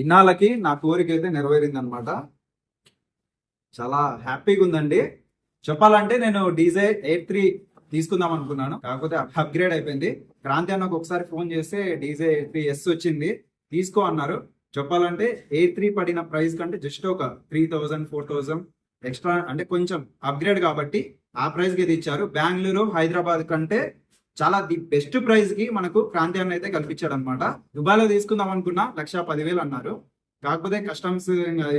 ఇన్నాళ్ళకి నా కోరిక అయితే నెరవేరింది అనమాట చాలా హ్యాపీగా ఉందండి చెప్పాలంటే నేను డీజే ఎయిట్ త్రీ తీసుకుందాం అనుకున్నాను కాకపోతే అప్గ్రేడ్ అయిపోయింది. క్రాంతి అన్నకు ఒకసారి ఫోన్ చేస్తే డీజే ఎయిట్ త్రీ ఎస్ వచ్చింది. తీసుకో అన్నారు. చెప్పాలంటే ఎయిట్ త్రీ పడిన ప్రైస్ కంటే జస్ట్ ఒక three thousand four thousand extra అంటే కొంచెం అప్గ్రేడ్ కాబట్టి ఆ ప్రైస్కి ఇది ఇచ్చారు. బెంగళూరు హైదరాబాద్ కంటే చాలా ది బెస్ట్ ప్రైస్కి మనకు క్రాంతి అన్న అయితే కల్పించాడు అనమాట దుబాయ్లో తీసుకుందాం అనుకున్నా లక్ష పదివేలు అన్నారు. కాకపోతే కస్టమ్స్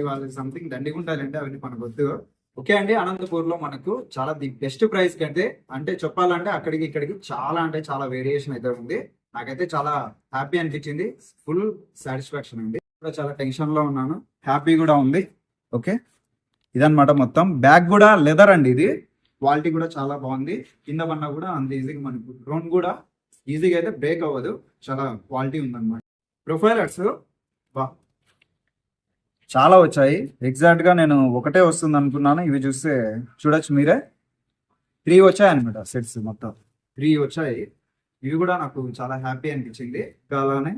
వాళ్ళకి సంథింగ్ దండిగుంటాయంటే అవన్నీ మనకు వద్దు ఓకే అండి అనంతపూర్లో మనకు చాలా ది బెస్ట్ ప్రైస్ కంటే అంటే చెప్పాలంటే అక్కడికి ఇక్కడికి చాలా అంటే చాలా వేరియేషన్ అయితే ఉంది. నాకైతే చాలా హ్యాపీ అనిపించింది. ఫుల్ సాటిస్ఫాక్షన్ అండి. కూడా చాలా టెన్షన్లో ఉన్నాను. హ్యాపీ కూడా ఉంది. ఓకే. ఇదన్నమాట మొత్తం. బ్యాగ్ కూడా లెదర్ అండి ఇది. క్వాలిటీ కూడా చాలా బాగుంది. కింద పన్నా కూడా అంత ఈజీగా మనకు డ్రోన్ కూడా ఈజీగా అయితే బ్రేక్ అవ్వదు. చాలా క్వాలిటీ ఉందన్నమాట. ప్రొఫైలర్స్ బా. చాలా వచ్చాయి. ఎగ్జాక్ట్గా నేను ఒకటే వస్తుంది అనుకున్నాను. ఇవి చూస్తే చూడొచ్చు మీరే. త్రీ వచ్చాయి అనమాట సెట్స్ మొత్తం. త్రీ వచ్చాయి. ఇవి కూడా నాకు చాలా హ్యాపీ అనిపించింది. అలానే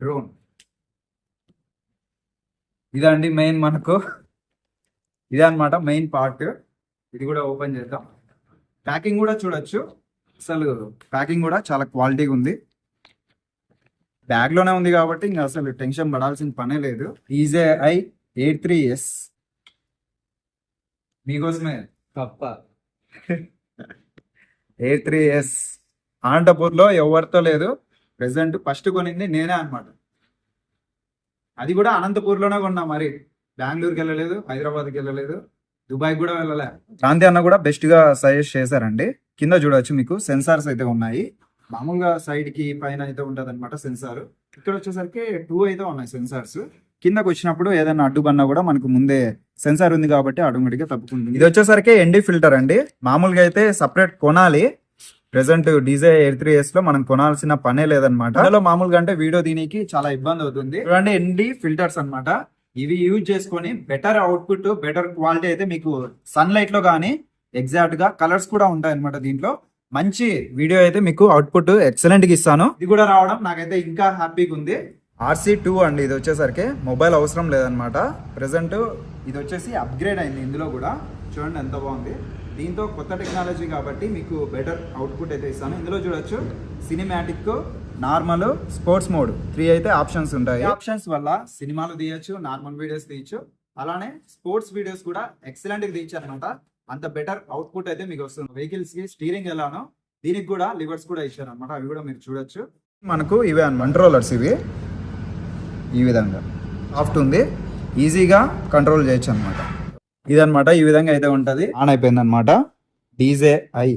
డ్రోన్ ఇదండి మెయిన్ మనకు. ఇదే అనమాట మెయిన్ పార్ట్ ఇది కూడా ఓపెన్ చేద్దాం. ప్యాకింగ్ కూడా చూడొచ్చు. అసలు ప్యాకింగ్ కూడా చాలా క్వాలిటీగా ఉంది. బ్యాగ్లోనే ఉంది కాబట్టి ఇంకా అసలు టెన్షన్ పడాల్సిన పనే లేదు. ఈజే ఐ ఎయిట్ త్రీ ఎస్ మీకోసమే. కప్ప ఎయిట్ త్రీ ఎస్ అనంతపూర్లో ఎవరితో లేదు. ప్రెసెంట్ ఫస్ట్ కొనింది నేనే అన్నమాట. అది కూడా అనంతపూర్లోనే కొన్నా మరి. బెంగళూరుకి వెళ్ళలేదు హైదరాబాద్కి వెళ్ళలేదు. దుబాయ్ కూడా వెళ్ళలే. కాంతి అన్న కూడా బెస్ట్గా సజెస్ట్ చేశారండి. కింద చూడొచ్చు మీకు సెన్సార్స్ అయితే ఉన్నాయి. మామూలుగా సైడ్కి పైన అయితే ఉంటది అనమాట సెన్సార్ ఇక్కడ వచ్చేసరికి టూ అయితే ఉన్నాయి సెన్సార్స్ కిందకు వచ్చినప్పుడు ఏదైనా అడ్డుపన్నా కూడా మనకు ముందే సెన్సార్ ఉంది కాబట్టి ఆటోమేటిక్ తప్పుకుంటుంది. ఇది వచ్చేసరికి ఎండి ఫిల్టర్ అండి. మామూలుగా అయితే సపరేట్ కొనాలి. ప్రెసెంట్ డీజే ఎయిర్ త్రీ ఎస్లో మనం కొనాల్సిన పనే లేదనమాట అందులో మామూలుగా అంటే వీడియో దీనికి చాలా ఇబ్బంది అవుతుంది. చూడండి ఎండి ఫిల్టర్స్ అన్నమాట. ఇవి యూజ్ చేసుకొని బెటర్ అవుట్పుట్ బెటర్ క్వాలిటీ అయితే మీకు సన్లైట్లో లో కానీ ఎగ్జాక్ట్గా కలర్స్ కూడా ఉంటాయి అనమాట దీంట్లో. మంచి వీడియో అయితే మీకు అవుట్పుట్ ఎక్సలెంట్గా ఇస్తాను. ఇది కూడా రావడం నాకైతే ఇంకా హ్యాపీగా ఉంది. ఆర్సీ టూ అండి ఇది వచ్చేసరికి మొబైల్ అవసరం లేదనమాట ప్రెసెంట్ ఇది వచ్చేసి అప్గ్రేడ్ అయింది ఇందులో కూడా. చూడండి ఎంత బాగుంది. దీంతో కొత్త టెక్నాలజీ కాబట్టి మీకు బెటర్ అవుట్పుట్ అయితే ఇస్తాను. ఇందులో చూడొచ్చు cinematic normal sports mode. Three అయితే ఆప్షన్స్ ఉంటాయి. ఆప్షన్స్ వల్ల సినిమాలు తీయొచ్చు నార్మల్ వీడియోస్ తీయొచ్చు. అలానే స్పోర్ట్స్ వీడియోస్ కూడా ఎక్సలెంట్గా తీయచ్చు అనమాట అంత బెటర్ అవుట్పుట్ అయితే మీకు వస్తుంది. వెహికల్స్కి స్టీరింగ్ ఎలానో దీనికి కూడా లివర్స్ కూడా ఇచ్చారు అనమాట అవి కూడా మీరు చూడొచ్చు. మనకు ఇవే కంట్రోలర్స్ ఇవి. ఈ విధంగా సాఫ్ట్ ఉంది. ఈజీగా కంట్రోల్ చేయొచ్చు అనమాట. ఇదనమాట. ఈ విధంగా అయితే ఉంటది. ఆన్ అయిపోయింది అనమాట డీజే ఐ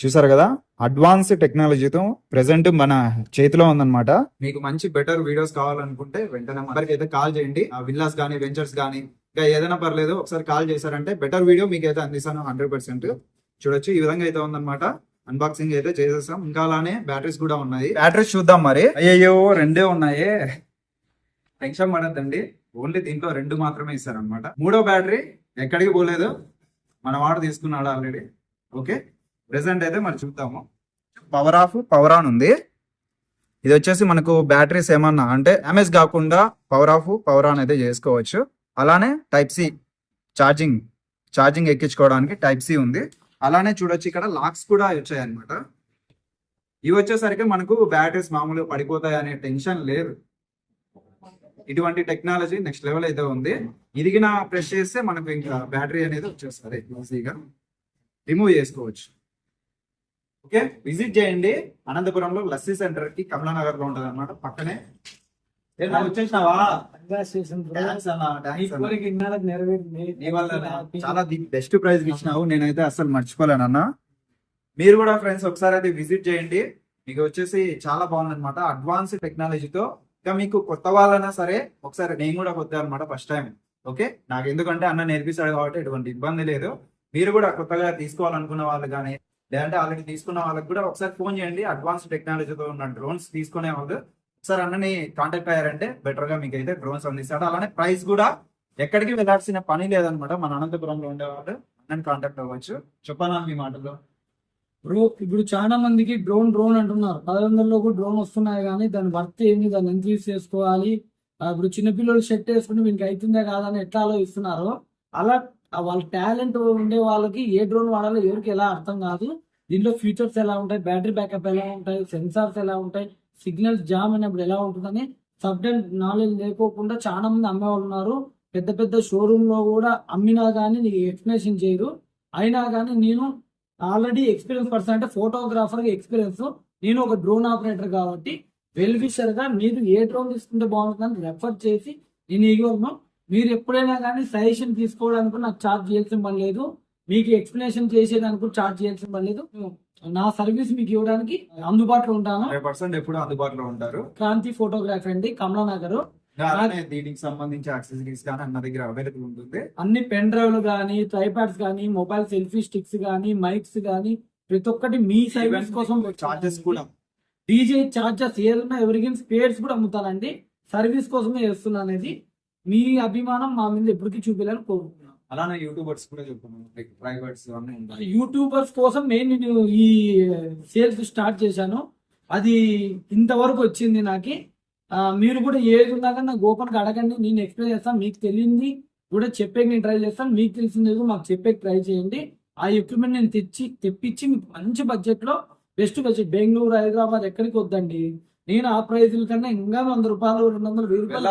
చూసారు కదా? అడ్వాన్స్ టెక్నాలజీతో ప్రెసెంట్ మన చేతిలో ఉందన్నమాట. మీకు మంచి బెటర్ వీడియోస్ కావాలనుకుంటే వెంటనే నెంబర్కి అయితే కాల్ చేయండి. ఆ విల్లాస్ కానీ వెంచర్స్ కానీ ఇంకా ఏదైనా పర్లేదు ఒకసారి కాల్ చేశారంటే బెటర్ వీడియో మీకు అయితే అందిస్తాను హండ్రెడ్ పర్సెంట్ చూడొచ్చు ఈ విధంగా అయితే ఉందన్నమాట. అన్బాక్సింగ్ అయితే చేసేసాం ఇంకా అలానే బ్యాటరీస్ కూడా ఉన్నాయి. బ్యాటరీస్ చూద్దాం మరి. అయ్యో రెండే ఉన్నాయి. టెన్షన్ పడద్దండి. ఓన్లీ దీంట్లో రెండు మాత్రమే ఇస్తారనమాట మూడో బ్యాటరీ ఎక్కడికి పోలేదు. మన వాడు తీసుకున్నాడు ఆల్రెడీ ఓకే ప్రెసెంట్ అయితే మరి చూద్దాము. పవర్ ఆఫ్ పవర్ ఆన్ ఉంది. ఇది వచ్చేసి మనకు బ్యాటరీస్ ఏమన్నా అంటే డ్యామేజ్ కాకుండా పవర్ ఆఫ్ పవర్ ఆన్ అయితే చేసుకోవచ్చు. అలానే టైప్ సి ఛార్జింగ్ ఛార్జింగ్ ఎక్కించుకోవడానికి టైప్ సి ఉంది. అలానే చూడొచ్చు ఇక్కడ లాక్స్ కూడా వచ్చాయి అనమాట ఇవి వచ్చేసరికి మనకు బ్యాటరీస్ మామూలుగా పడిపోతాయి అనే టెన్షన్ లేదు. ఇటువంటి టెక్నాలజీ నెక్స్ట్ లెవెల్ అయితే ఉంది. ఇదిగిన ప్రెస్ చేస్తే మనకు ఇంకా బ్యాటరీ అనేది వచ్చేస్తుంది ఈజీగా రిమూవ్ చేసుకోవచ్చు. ఓకే? విజిట్ చేయండి. అనంతపురంలో లస్సీ సెంటర్కి కమలానగర్లో ఉంటది అనమాట పక్కనే వచ్చేసినావా చాలా ది బెస్ట్ ప్రైజ్ ఇచ్చినావు. నేనైతే అసలు మర్చిపోలేను అన్న. మీరు కూడా ఫ్రెండ్స్ ఒకసారి అయితే విజిట్ చేయండి. మీకు వచ్చేసి చాలా బాగుంది అనమాట అడ్వాన్స్ టెక్నాలజీతో ఇంకా మీకు కొత్త వాళ్ళైనా సరే ఒకసారి నేను కూడా కొత్త అనమాట ఫస్ట్ టైం. ఓకే? నాకు ఎందుకంటే అన్న నేర్పిస్తాడు కాబట్టి ఎటువంటి ఇబ్బంది లేదు. మీరు కూడా కొత్తగా తీసుకోవాలనుకున్న వాళ్ళు కానీ లేదంటే ఆల్రెడీ తీసుకున్న వాళ్ళకి కూడా ఒకసారి ఫోన్ చేయండి. అడ్వాన్స్ టెక్నాలజీతో ఉన్న డ్రోన్స్ తీసుకునే వాళ్ళు. ఒకసారి అన్నని కాంటాక్ట్ అయ్యారంటే బెటర్గా మీకు అయితే డ్రోన్స్ అందిస్తాడు అలానే ప్రైస్ కూడా ఎక్కడికి వెళ్ళాల్సిన పని లేదనమాట. మన అనంతపురంలో ఉండేవాళ్ళు అన్నని కాంటాక్ట్ అవ్వచ్చు. చెప్పాలా మీ మాటల్లో? బ్రో ఇప్పుడు చాలా మందికి డ్రోన్ డ్రోన్ అంటున్నారు. పది వందల్లో డ్రోన్ వస్తున్నాయి కానీ దాని వర్త్ ఏంది? దాన్ని ఎంత యూస్ చేసుకోవాలి? ఇప్పుడు చిన్నపిల్లలు షర్ట్ వేసుకుంటే మీకు అవుతుందా కాదని అని ఎట్లా ఆలోచిస్తున్నారు అలా వాళ్ళ టాలెంట్ ఉండే వాళ్ళకి ఏ డ్రోన్ వాడాలో ఎవరికి ఎలా అర్థం కాదు. దీంట్లో ఫీచర్స్ ఎలా ఉంటాయి బ్యాటరీ బ్యాకప్ ఎలా ఉంటాయి సెన్సార్స్ ఎలా ఉంటాయి సిగ్నల్స్ జామ్ అయినప్పుడు ఎలా ఉంటుందని సబ్జెక్ట్ నాలెడ్జ్ లేకోకుండా చాలా మంది అమ్మేవాళ్ళు ఉన్నారు. పెద్ద పెద్ద షోరూమ్లో కూడా అమ్మినా కానీ నీకు ఎక్స్ప్లెనేషన్ చేయరు. అయినా కానీ నేను ఆల్రెడీ ఎక్స్పీరియన్స్ పర్సన్ అంటే ఫోటోగ్రాఫర్ ఎక్స్పీరియన్స్. నేను ఒక డ్రోన్ ఆపరేటర్ కాబట్టి వెల్గా మీరు ఏ డ్రోన్ తీసుకుంటే బాగుంటుందని రెఫర్ చేసి నేను ఇవ్వను. మీరు ఎప్పుడైనా కానీ సజెషన్ తీసుకోవడానికి నాకు ఛార్జ్ చేయాల్సిన పని లేదు. మీకు ఎక్స్ప్లెనేషన్ చేసేదానికి ఛార్జ్ చేయాల్సిన పని లేదు. నా సర్వీస్ మీకు ఇవ్వడానికి అందుబాటులో ఉంటాను. ఎప్పుడు అందుబాటులో ఉంటారు. క్రాంతి ఫోటోగ్రఫీ అండి కమలానగర్. దీనికి సంబంధించి యాక్సెసరీస్ కానీ అన్న దగ్గర అవైలబుల్ ఉంటుంది. అన్ని పెన్ డ్రైవ్లు కానీ ట్రైపాడ్స్ కానీ మొబైల్ సెల్ఫీ స్టిక్స్ కానీ మైక్స్ కానీ ప్రతి ఒక్కటి మీ సర్వీస్ కోసం చార్జెస్ కూడా. డీజే చార్జెస్ ఏదైనా ఎవరికైనా స్పేర్స్ కూడా అమ్ముతానండి. సర్వీస్ కోసమే చేస్తున్నా అనేది. మీ అభిమానం మా మీద ఎప్పటికీ చూపించాలని కోరుకుంటున్నాను అలానే యూట్యూబర్స్ కూడా చెప్తున్నాను లైక్ ప్రైవేట్స్ అన్నీ యూట్యూబర్స్ కోసం నేను నేను ఈ సేల్స్ స్టార్ట్ చేశాను. అది ఇంతవరకు వచ్చింది నాకు. మీరు కూడా ఏది ఉన్నా కానీ నాకు ఓపెన్గా అడగండి. నేను ఎక్స్ప్లెయిన్ చేస్తాను. మీకు తెలియంది కూడా చెప్పే నేను ట్రై చేస్తాను. మీకు తెలిసింది మాకు చెప్పే ట్రై చేయండి. ఆ ఎక్విప్మెంట్ నేను తెచ్చి తెప్పించి మీకు మంచి బడ్జెట్లో బెస్ట్ బడ్జెట్ బెంగళూరు హైదరాబాద్ ఎక్కడికి వద్దండి? నేను ఆ ప్రైజుల కన్నా ఇంకా వంద రూపాయలు రెండు వందలు వెయ్యి రూపాయలు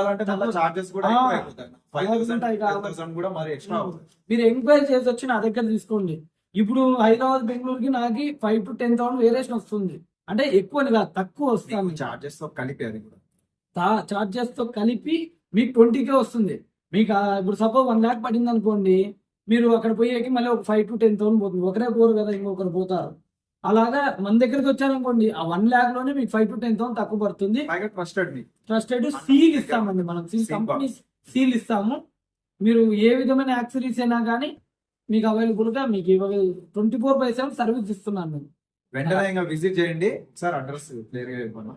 మరి ఎక్స్ట్రా అవుతుంది మీరు ఎంక్వైరీ చేసి వచ్చి నా దగ్గర తీసుకోండి. ఇప్పుడు హైదరాబాద్ బెంగళూరుకి నాకు five to ten thousand variation వస్తుంది. అంటే ఎక్కువ కాదు తక్కువ వస్తుంది. చార్జెస్తో కలిపి అది కూడా. చార్జెస్తో కలిపి మీకు ట్వంటీకే వస్తుంది. మీకు ఇప్పుడు సపోజ్ వన్ ల్యాక్ పడింది అనుకోండి మీరు అక్కడ పోయేకి మళ్ళీ ఒక ఫైవ్ టు టెన్ థౌసండ్ పోతుంది. ఒకరే పోరు కదా ఇంకొకరు పోతారు. అలాగా మన దగ్గరికి వచ్చారనుకోండి ఆ వన్ ల్యాక్లోనే మీకు ఫైవ్ టు టెన్ థౌసండ్ తక్కువ పడుతుంది. ట్రస్టెడ్ ట్రస్టెడ్ సీల్ ఇస్తామండి మనం సీల్ కంపెనీ సీల్ ఇస్తాము. మీరు ఏ విధమైన యాక్సరీస్ అయినా కానీ మీకు అవైలబుల్గా మీకు twenty four by seven service ఇస్తున్నాను నేను. వెంటనే విజిట్ చేయండి. సార్ అడ్రస్ క్లియర్గా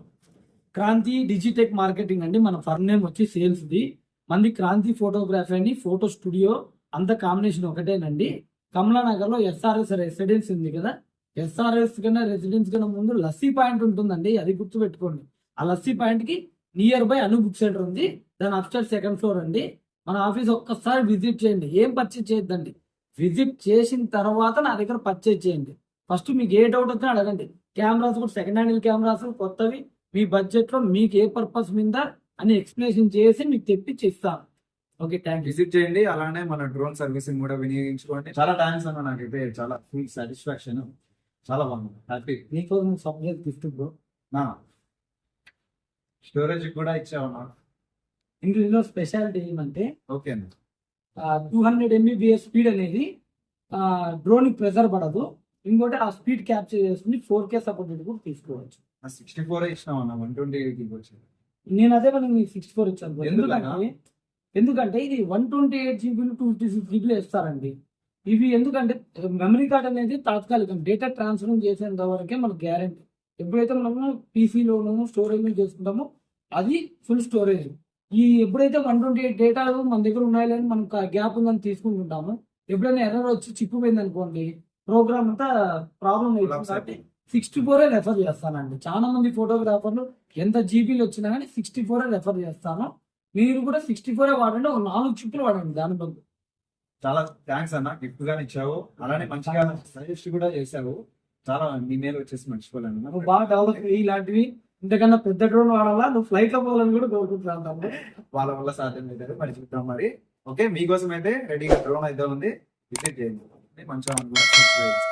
క్రాంతి డిజిటెక్ మార్కెటింగ్ అండి. మన ఫర్ నేమ్ వచ్చి సేల్స్ ది మంది క్రాంతి ఫోటోగ్రఫీ అండి. ఫోటో స్టూడియో అంత కాంబినేషన్ ఒకటేనండి. కమలానగర్లో ఎస్ఆర్ఎస్ రెసిడెన్స్ ఉంది కదా. ఎస్ఆర్ఎస్ కన్నా రెసిడెన్స్ కన్నా ముందు లస్సీ పాయింట్ ఉంటుందండి అది గుర్తు పెట్టుకోండి ఆ లస్సీ పాయింట్కి near by Anu book centre ఉంది దాని అప్స్టర్ సెకండ్ ఫ్లోర్ అండి. మన ఆఫీస్ ఒక్కసారి విజిట్ చేయండి ఏం పర్చేజ్ చేయొద్దండి. విజిట్ చేసిన తర్వాత నా దగ్గర పర్చేజ్ చేయండి. ఫస్ట్ మీకు ఏ డౌట్ వచ్చినా అడగండి. కెమెరాస్ కూడా సెకండ్ హ్యాండ్ కెమెరాస్ కొత్తవి మీ బడ్జెట్లో మీకు ఏ పర్పస్ మీద అని ఎక్స్ప్లెనేషన్ చేసి మీకు తెప్పించి ఇస్తాను ఓకే థ్యాంక్ విజిట్ చేయండి అలానే మన డ్రోన్ సర్వీసింగ్ కూడా వినియోగించుకోండి. చాలా థ్యాంక్స్ అన్న నాకైతే చాలా ఫుల్ సాటిస్ఫాక్షన్ చాలా బాగుంది. హ్యాపీ నీకోసం సబ్జెక్ట్ గిఫ్ట్ బ్రో నా. స్టోరేజ్ కూడా ఇచ్చావన్నా ఇందులో స్పెషాలిటీ ఏమంటే ఓకే అన్న. టూ హండ్రెడ్ ఎంబీబీఎస్ స్పీడ్ అనేది డ్రోన్ ప్రెజర్ పడదు. ఇంకోటి ఆ స్పీడ్ క్యాప్చర్ చేసుకుని ఫోర్ కే సపోర్టెడ్ కూడా తీసుకోవచ్చు. సిక్స్టీ ఫోర్ ఇచ్చినావన్నా వన్ ట్వంటీ ఎయిట్ వచ్చింది నేను అదే మనకి సిక్స్టీ ఫోర్ ఇచ్చాను? ఎందుకంటే ఎందుకంటే ఇది వన్ ట్వంటీ ఎయిట్ జీబీలు టూ ఫిఫ్టీ సిక్స్ జీబీలు ఇస్తారండి ఇవి ఎందుకంటే మెమరీ కార్డ్ అనేది తాత్కాలికం. డేటా ట్రాన్స్ఫర్ చేసేంత వరకే మనకు గ్యారంటీ ఎప్పుడైతే మనము పీసీలోనూ స్టోరేజ్ చేసుకుంటామో అది ఫుల్ స్టోరేజ్ ఈ ఎప్పుడైతే వన్ ట్వంటీ ఎయిట్ డేటా మన దగ్గర ఉన్నాయో లేని మనం గ్యాప్ ఉందని తీసుకుంటుంటాము. ఎప్పుడైనా ఎర్రర్ వచ్చి చిక్కుపోయింది అనుకోండి ప్రోగ్రామ్ అంతా ప్రాబ్లం అవుతుంది కాబట్టి సిక్స్టీ ఫోరే రెఫర్ చేస్తానండి. చాలా మంది ఫోటోగ్రాఫర్లు ఎంత జీబీలు వచ్చినా కానీ సిక్స్టీ ఫోరే రెఫర్ చేస్తాను. మీరు కూడా సిక్స్టీ ఫోరే వాడండి ఒక నాలుగు చిప్పులు వాడండి దాని బదులు. చాలా థ్యాంక్స్ అన్న గిఫ్ట్ గానే ఇచ్చావు. అలానే మంచిగా సజెస్ట్ కూడా చేసావు చాలా నీ మేలు వచ్చేసి మర్చిపోలేను. నువ్వు బాగా డెవలప్ ఇలాంటివి. ఇంతకన్నా పెద్ద డ్రోన్ వాడాలా? నువ్వు ఫ్లైట్లో పోవాలని కూడా కోరుకుంటున్నాను. వాళ్ళ వల్ల సాధ్యం అయితే మరి చూద్దాం మరి. ఓకే మీకోసం అయితే రెడీగా డ్రోన్ అయితే ఉంది. విజిట్ చేయండి. మంచిగా.